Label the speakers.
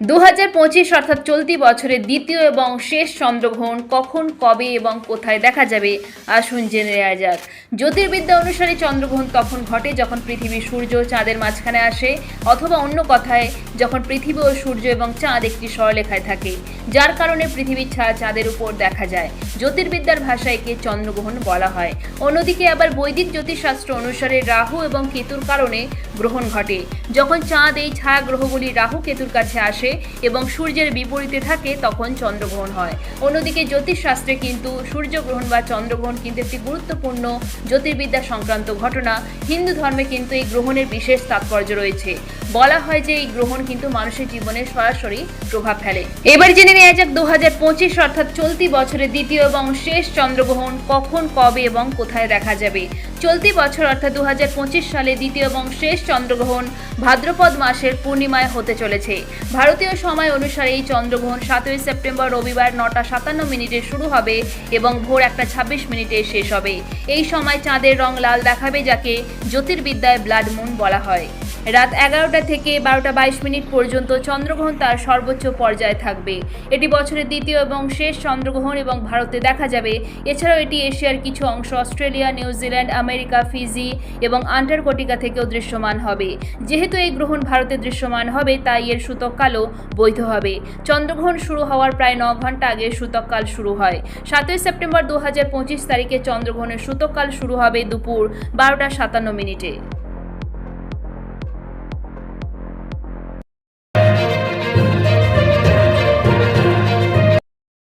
Speaker 1: দু হাজার পঁচিশ অর্থাৎ চলতি বছরের দ্বিতীয় এবং শেষ চন্দ্রগ্রহণ কখন, কবে এবং কোথায় দেখা যাবে? আসুন জেনে নেওয়া যাক। জ্যোতির্বিদ্যা অনুসারে চন্দ্রগ্রহণ তখন ঘটে? যখন পৃথিবী সূর্য চাঁদের মাঝখানে আসে অথবা অন্য কথায়, যখন পৃথিবী ও সূর্য এবং চাঁদ একটি সরলেখায় থাকে, যার কারণে পৃথিবীর ছায়া চাঁদের উপর দেখা যায়। জ্যোতির্বিদ্যার ভাষায় একে চন্দ্রগ্রহণ বলা হয়। অন্যদিকে আবার বৈদিক জ্যোতিষশাস্ত্র অনুসারে রাহু এবং কেতুর কারণে গ্রহণ ঘটে। যখন চাঁদ এই ছায়া গ্রহগুলি রাহু কেতুর কাছে আসে এবং সূর্যের বিপরীতে থাকে, তখন চন্দ্রগ্রহণ হয়। অন্যদিকে জ্যোতিষশাস্ত্রে কিন্তু সূর্যগ্রহণ বা চন্দ্রগ্রহণ কিন্তু একটি গুরুত্বপূর্ণ জ্যোতির্বিদ্যা সংক্রান্ত ঘটনা। হিন্দু ধর্মে কিন্তু এই গ্রহণের বিশেষ তাৎপর্য রয়েছে। বলা হয় যে এই গ্রহণ কিন্তু মানুষের জীবনে সরাসরি প্রভাব ফেলে। এবার জেনে নেওয়া যাক দু হাজার পঁচিশ অর্থাৎ চলতি বছরের দ্বিতীয় এবং শেষ চন্দ্রগ্রহণ কখন, কবে এবং কোথায় দেখা যাবে? চলতি বছর, অর্থাৎ দু হাজার পঁচিশ সালে দ্বিতীয় এবং শেষ চন্দ্রগ্রহণ ভাদ্রপদ মাসের পূর্ণিমায় হতে চলেছে। ভারতীয় সময় অনুসারে এই চন্দ্রগ্রহণ সাতই সেপ্টেম্বর রবিবার নটা সাতান্ন মিনিটে শুরু হবে এবং ভোর একটা ছাব্বিশ মিনিটে শেষ হবে। এই সময় চাঁদের রং লাল দেখাবে, যাকে জ্যোতির্বিদ্যায় ব্লাড মুন বলা হয়। রাত এগারোটা থেকে বারোটা বাইশ মিনিট পর্যন্ত চন্দ্রগ্রহণ তার সর্বোচ্চ পর্যায়ে থাকবে। এটি বছরের দ্বিতীয় এবং শেষ চন্দ্রগ্রহণ এবং ভারতে দেখা যাবে। এছাড়াও এটি এশিয়ার কিছু অংশ, Australia, New Zealand, America, Fiji এবং আন্টার্কটিকা থেকেও দৃশ্যমান হবে। যেহেতু এই গ্রহণ ভারতে দৃশ্যমান হবে, তাই এর সূতককালও বৈধ হবে। চন্দ্রগ্রহণ শুরু হওয়ার প্রায় ন ঘণ্টা আগে সূতককাল শুরু হয়। সাতই সেপ্টেম্বর দু হাজার পঁচিশ তারিখে চন্দ্রগ্রহণের সূতককাল শুরু হবে দুপুর বারোটা সাতান্ন মিনিটে।